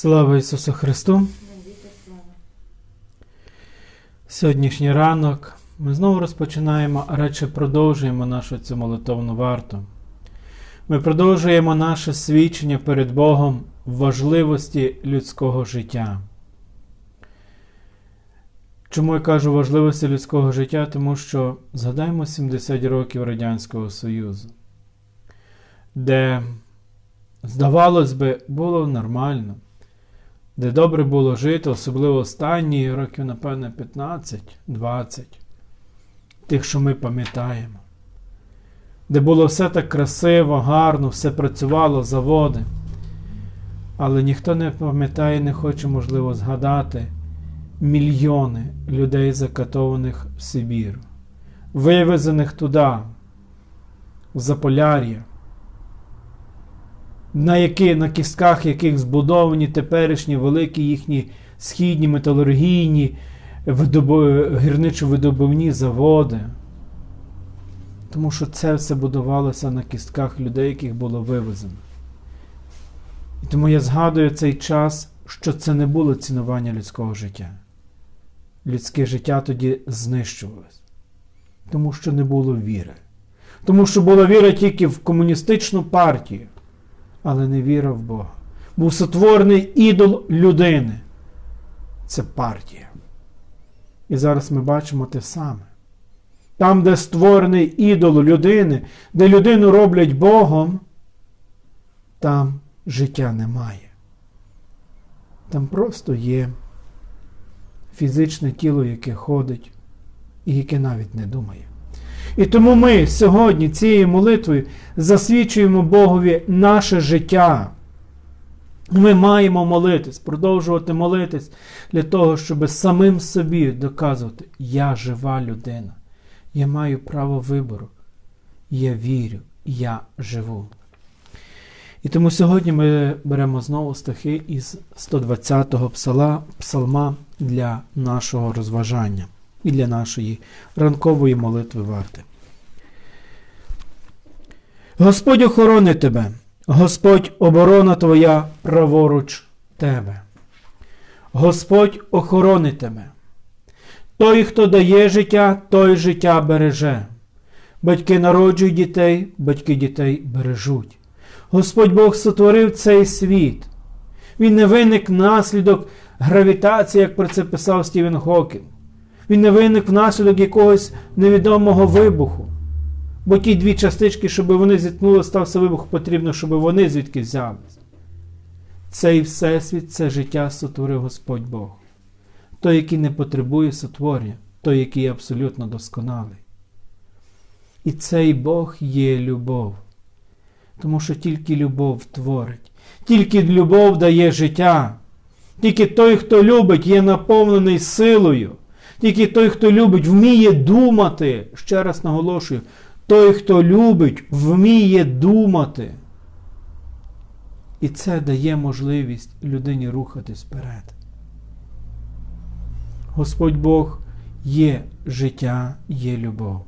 Слава Ісусу Христу! Сьогоднішній ранок ми знову розпочинаємо, а радше продовжуємо нашу цю молитовну варту. Ми продовжуємо наше свідчення перед Богом важливості людського життя. Чому я кажу важливості людського життя? Тому що згадаємо 70 років Радянського Союзу, де, здавалось би, було нормально де добре було жити, особливо останні років, напевне, 15-20, тих, що ми пам'ятаємо, де було все так красиво, гарно, все працювало, заводи. Але ніхто не пам'ятає, не хоче, можливо, згадати мільйони людей, закатованих в Сибір, вивезених туди, в Заполяр'я на які, на кістках яких збудовані теперішні великі їхні східні металургійні гірничо-видобувні заводи. Тому що це все будувалося на кістках людей, яких було вивезено. І тому я згадую цей час, що це не було цінування людського життя. Людське життя тоді знищувалось, тому що не було віри. Тому що була віра тільки в комуністичну партію але не віра в Бога. Був сотворений ідол людини. Це партія. І зараз ми бачимо те саме. Там, де створений ідол людини, де людину роблять Богом, там життя немає. Там просто є фізичне тіло, яке ходить і яке навіть не думає. І тому ми сьогодні цією молитвою засвідчуємо Богові наше життя. Ми маємо молитись, продовжувати молитись для того, щоб самим собі доказувати, я жива людина, я маю право вибору, я вірю, я живу. І тому сьогодні ми беремо знову стихи із 120-го псалма для нашого розважання і для нашої ранкової молитви варти. Господь охоронить тебе, Господь оборона твоя праворуч тебе. Господь охоронить тебе. Той, хто дає життя, той життя береже. Батьки народжують дітей, батьки дітей бережуть. Господь Бог сотворив цей світ. Він не виник наслідок гравітації, як про це писав Стівен Хокінг. Він не виник внаслідок якогось невідомого вибуху. Бо ті дві частички, щоб вони зіткнули, стався вибух, потрібно, щоб вони звідки взялись. Цей Всесвіт, це життя сотворив Господь Бог. Той, який не потребує сотворення, той, який абсолютно досконалий. І цей Бог є любов. Тому що тільки любов творить, тільки любов дає життя. Тільки той, хто любить, є наповнений силою. Тільки той, хто любить, вміє думати. Ще раз наголошую, той, хто любить, вміє думати. І це дає можливість людині рухатись вперед. Господь Бог є життя, є любов.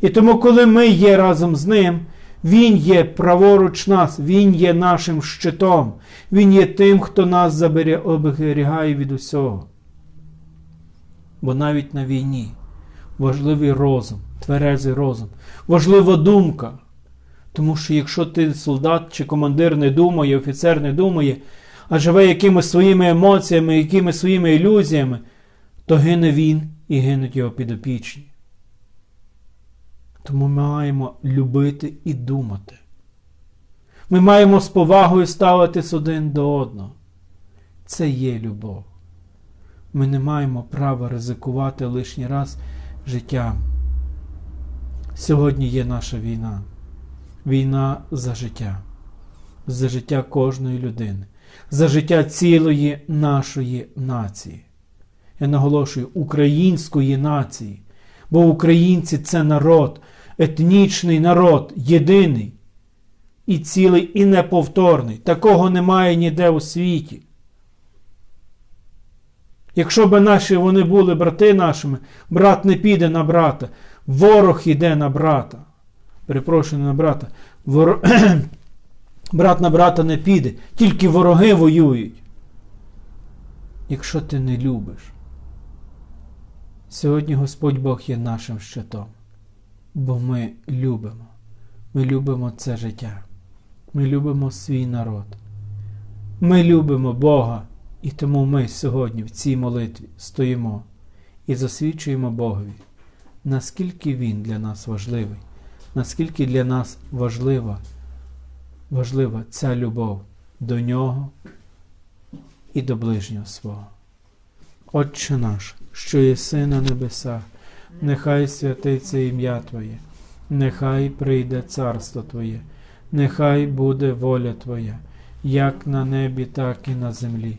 І тому, коли ми є разом з Ним, Він є праворуч нас, Він є нашим щитом, Він є тим, хто нас оберігає від усього. Бо навіть на війні важливий розум, тверезий розум, важлива думка. Тому що якщо ти солдат чи командир не думає, офіцер не думає, а живе якимись своїми емоціями, якимись своїми ілюзіями, то гине він і гинуть його підопічні. Тому ми маємо любити і думати. Ми маємо з повагою ставитись один до одного. Це є любов. Ми не маємо права ризикувати лишній раз життям. Сьогодні є наша війна. Війна за життя, за життя кожної людини, за життя цілої нашої нації. Я наголошую української нації, бо українці це народ, етнічний народ, єдиний і цілий, і неповторний. Такого немає ніде у світі. Якщо б наші вони були брати нашими, брат не піде на брата, ворог іде на брата. Перепрошую на брата. Вор... Брат на брата не піде, тільки вороги воюють. якщо ти не любиш. Сьогодні Господь Бог є нашим щитом, бо ми любимо. Ми любимо це життя. Ми любимо свій народ. Ми любимо Бога, і тому ми сьогодні в цій молитві стоїмо і засвідчуємо Богові, наскільки Він для нас важливий, наскільки для нас важлива, важлива ця любов до Нього і до ближнього свого. Отче наш, що єси на небесах, нехай святиться ім'я Твоє, нехай прийде царство Твоє, нехай буде воля Твоя, як на небі, так і на землі.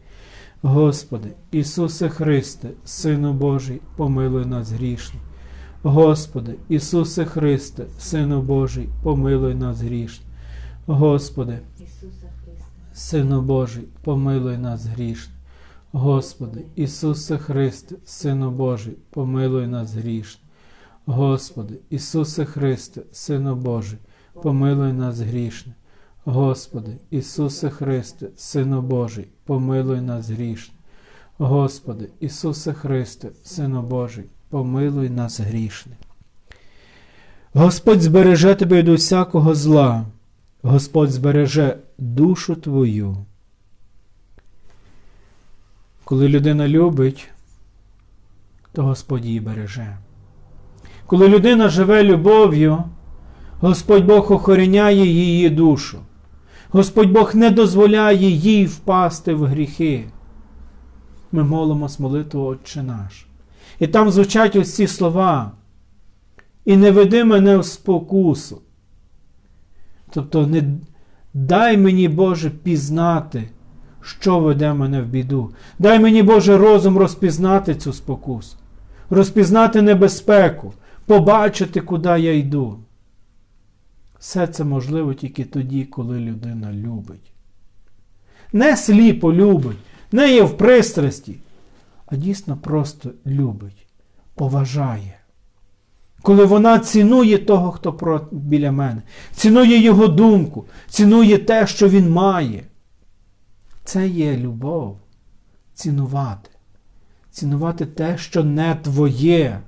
Господи, Ісусе Христе, Сину Божий, помилуй нас грішні. Господи, Ісусе Христе, Сину Божий, помилуй нас грішні. Господи. Сину Божий, помилуй нас грішні. Господи, Ісусе Христе, Сину Божий, помилуй нас грішні. Господи, Ісусе Христе, Сину Божий, помилуй нас грішні. Господи, Ісусе Христе, Сину Божий, помилуй нас грішні. Господи, Ісусе Христе, Сину Божий, помилуй нас грішні. Господь збереже тебе від усякого зла. Господь збереже душу твою. Коли людина любить, то Господь її береже. Коли людина живе любов'ю, Господь Бог охороняє її душу. Господь Бог не дозволяє їй впасти в гріхи. Ми молимось молитву Отче наш. І там звучать ось ці слова. І не веди мене в спокусу. Тобто, не дай мені, Боже, пізнати, що веде мене в біду. Дай мені, Боже, розум розпізнати цю спокусу, розпізнати небезпеку, побачити, куди я йду. Все це можливо тільки тоді, коли людина любить. Не сліпо любить, не є в пристрасті, а дійсно просто любить, поважає. Коли вона цінує того, хто біля мене, цінує його думку, цінує те, що він має. Це є любов. Цінувати. Цінувати те, що не твоє.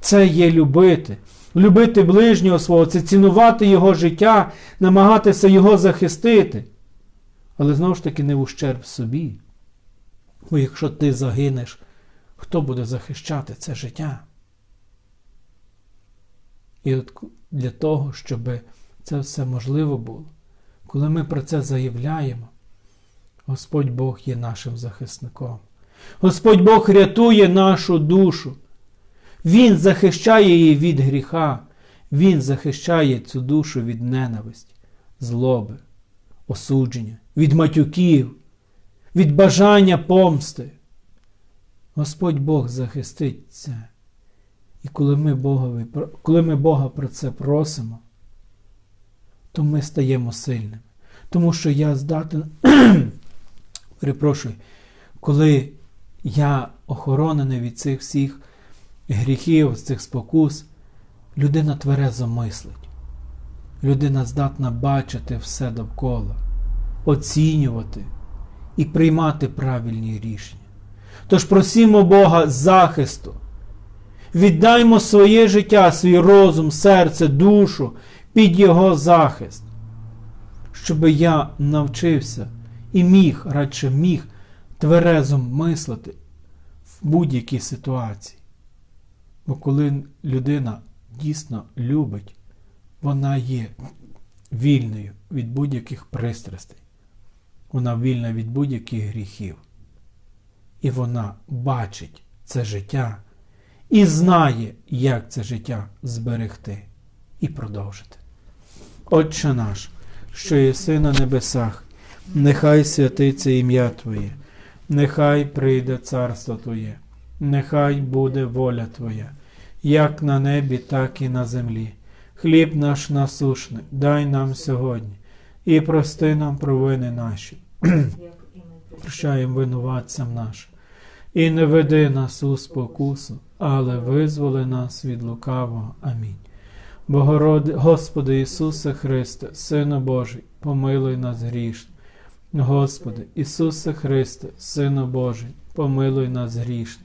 Це є любити. Любити ближнього свого, це цінувати його життя, намагатися його захистити. Але знову ж таки не в ущерб собі. Бо якщо ти загинеш, хто буде захищати це життя? І от для того, щоб це все можливо було, коли ми про це заявляємо, Господь Бог є нашим захисником. Господь Бог рятує нашу душу. Він захищає її від гріха, Він захищає цю душу від ненависті, злоби, осудження, від матюків, від бажання помсти. Господь Бог захистить це. І коли ми, Богові, коли ми Бога про це просимо, то ми стаємо сильними. Тому що я здатен, перепрошую, коли я охоронений від цих всіх гріхів, з цих спокус, людина тверезо мислить. Людина здатна бачити все довкола, оцінювати і приймати правильні рішення. Тож просімо Бога захисту. Віддаймо своє життя, свій розум, серце, душу під Його захист, щоб я навчився і міг, радше міг тверезо мислити в будь-якій ситуації. Бо коли людина дійсно любить, вона є вільною від будь-яких пристрастей, вона вільна від будь-яких гріхів. І вона бачить це життя і знає, як це життя зберегти і продовжити. Отче наш, що єси на небесах, нехай святиться ім'я Твоє, нехай прийде царство Твоє, нехай буде воля Твоя, як на небі, так і на землі. Хліб наш насушний, дай нам сьогодні, і прости нам провини наші, прощаємо винуватцям нашим. І не веди нас у спокусу, але визволи нас від лукавого. Амінь. Богороди, Господи Ісусе Христе, Сину Божий, помилуй нас грішно. Господи, Ісусе Христе, Сину Божий, помилуй нас грішно.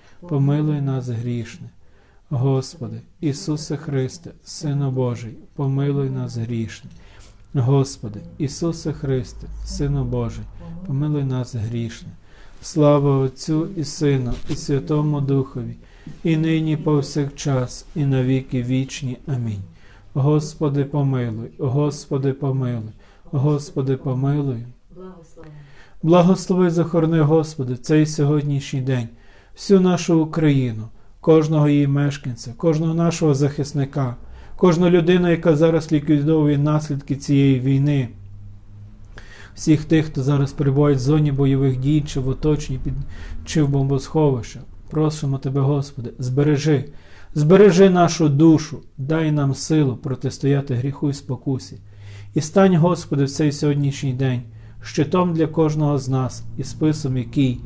помилуй нас грішне. Господи, Ісусе Христе, Сину Божий, помилуй нас грішне. Господи, Ісусе Христе, Сину Божий, помилуй нас грішне. Слава Отцю і Сину, і Святому Духові, і нині повсякчас, і навіки вічні. Амінь. Господи, помилуй, Господи, помилуй, Господи, помилуй. благослови. Благослови захорони, Господи, цей сьогоднішній день, всю нашу Україну, кожного її мешканця, кожного нашого захисника, кожну людину, яка зараз ліквідовує наслідки цієї війни, всіх тих, хто зараз перебуває в зоні бойових дій, чи в оточенні, під, чи в бомбосховищах. Просимо Тебе, Господи, збережи, збережи нашу душу, дай нам силу протистояти гріху і спокусі. І стань, Господи, в цей сьогоднішній день щитом для кожного з нас і списом, який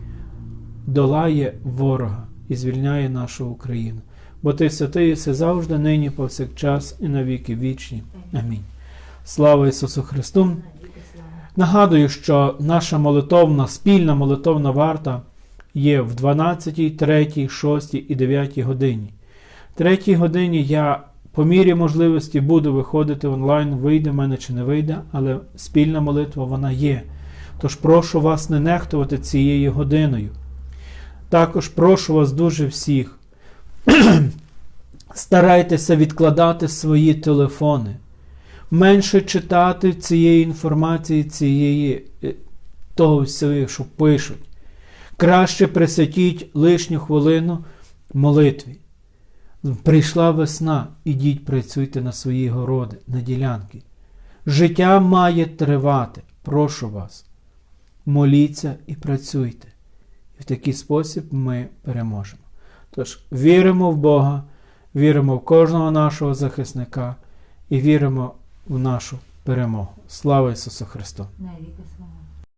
долає ворога і звільняє нашу Україну. Бо ти святий єси завжди, нині, повсякчас і навіки вічні. Амінь. Слава Ісусу Христу! Нагадую, що наша молитовна, спільна молитовна варта є в 12, 3, 6 і 9 годині. В 3 годині я по мірі можливості буду виходити онлайн, вийде в мене чи не вийде, але спільна молитва вона є. Тож прошу вас не нехтувати цією годиною. Також прошу вас дуже всіх. Старайтеся відкладати свої телефони менше читати цієї інформації, цієї е, того всього, що пишуть. Краще присвятіть лишню хвилину молитві. Прийшла весна, ідіть працюйте на свої городи, на ділянки. Життя має тривати. Прошу вас. Моліться і працюйте. І в такий спосіб ми переможемо. Тож віримо в Бога, віримо в кожного нашого захисника і віримо в нашу перемогу. Слава Ісусу Христу! Навіки слава.